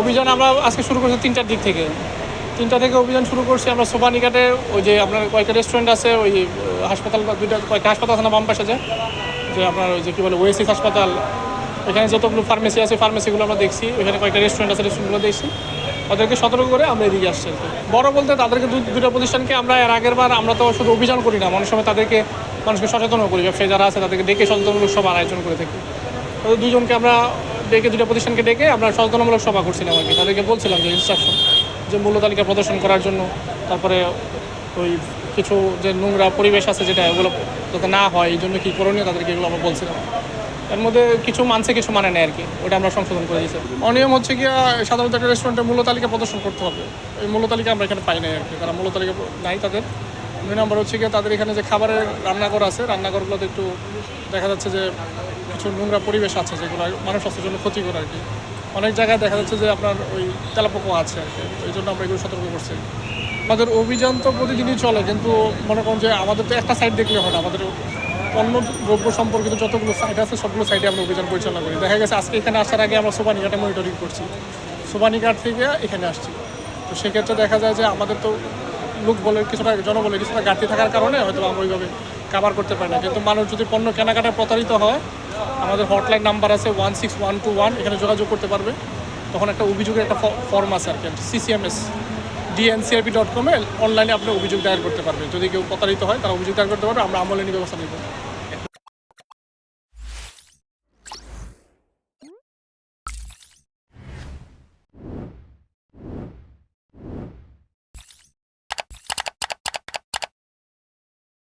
অভিযান আমরা আজকে শুরু করছি তিনটার দিক থেকে। তিনটা থেকে অভিযান শুরু করছি আমরা সোপানিঘাটে, ওই যে আপনার কয়েকটা রেস্টুরেন্ট আছে, ওই হাসপাতাল দুইটা, কয়েকটা হাসপাতাল আছে না, বাম পাশে যে যে আপনার ওই যে কী বলে ওয়েসিস হাসপাতাল। এখানে যতগুলো ফার্মেসি আছে ফার্মেসিগুলো আমরা দেখছি ওখানে কয়েকটা রেস্টুরেন্ট আছে রেস্টুরেন্টগুলো দেখছি। ওদেরকে সতর্ক করে আমরা এদিকে আসছি বড় বলতে তাদেরকে দুটো প্রতিষ্ঠানকে আমরা এর আগের বার আমরা তো শুধু অভিযান করি না, অনেক সময় তাদেরকে মানুষকে সচেতনও করি, ব্যবসায়ী যারা আছে তাদেরকে ডেকে সচেতন সভা আয়োজন করে থাকি। তাদের দুজনকে আমরা ডেকে দুটো প্রতিষ্ঠানকে ডেকে আমরা সচেতনমূলক সভা করছিলাম আর কি। তাদেরকে বলছিলাম যে ইনস্ট্রাকশন যে মূল্য তালিকা প্রদর্শন করার জন্য, তারপরে ওই কিছু যে নোংরা পরিবেশ আছে যেটা ওগুলো যাতে না হয়, এই জন্য কী করণীয় তাদেরকে এগুলো আমরা বলছিলাম। এর মধ্যে কিছু মানছে, কিছু মানে নেয় আর কি ওটা আমরা সংশোধন করে দিয়েছি। অনিয়ম হচ্ছে কি সাধারণত একটা রেস্টুরেন্টে মূল্য তালিকা প্রদর্শন করতে হবে। এই মূল্য তালিকা আমরা এখানে পাই নাই আর কি, তারা মূল্য তালিকা নাই তাদের। দুই নম্বর হচ্ছে গিয়ে তাদের এখানে যে খাবারের রান্নাঘর আছে, রান্নাঘরগুলোতে একটু দেখা যাচ্ছে যে কিছু নোংরা পরিবেশ আছে যেগুলো মানুষ স্বাস্থ্যের জন্য ক্ষতিকর আর কি। অনেক জায়গায় দেখা যাচ্ছে যে আপনার ওই তেলাপোকা আছে আর কি এই জন্য আমরা এগুলো সতর্ক করছি। আমাদের অভিযান তো প্রতিদিনই চলে, কিন্তু মনে করুন যে আমাদের তো একটা সাইড দেখলে হয় না, আমাদের পণ্য দ্রব্য সম্পর্কিত যতগুলো সাইট আছে, সবগুলো সাইডে আমরা অভিযান পরিচালনা করি। দেখা গেছে আজকে এখানে আসার আগে আমরা সোবানিঘাটে মনিটরিং করছি, সোবানিঘাট থেকে এখানে আসছি। তো সেক্ষেত্রে দেখা যায় যে আমাদের তো লোক বলে, কিছুটা জনবলে কিছুটা ঘাটতি থাকার কারণে হয়তো আমরা ওইভাবে কাভার করতে পারি না। কিন্তু মানুষ যদি পণ্য কেনাকাটায় প্রতারিত হয়, আমাদের হটলাইন নাম্বার আছে one six one two one এখানে যোগাযোগ করতে পারবে। তখন একটা অভিযোগের একটা ফর্ম আছে আর কি সিসিএমএস ডিএনসিআরপি ডট কমে অনলাইনে আপনি অভিযোগ দায়ের করতে পারবেন। যদি কেউ প্রতারিত হয়, তারা অভিযোগ দায়ের করতে পারবে, আমরা আমলে নিয়ে ব্যবস্থা নিব।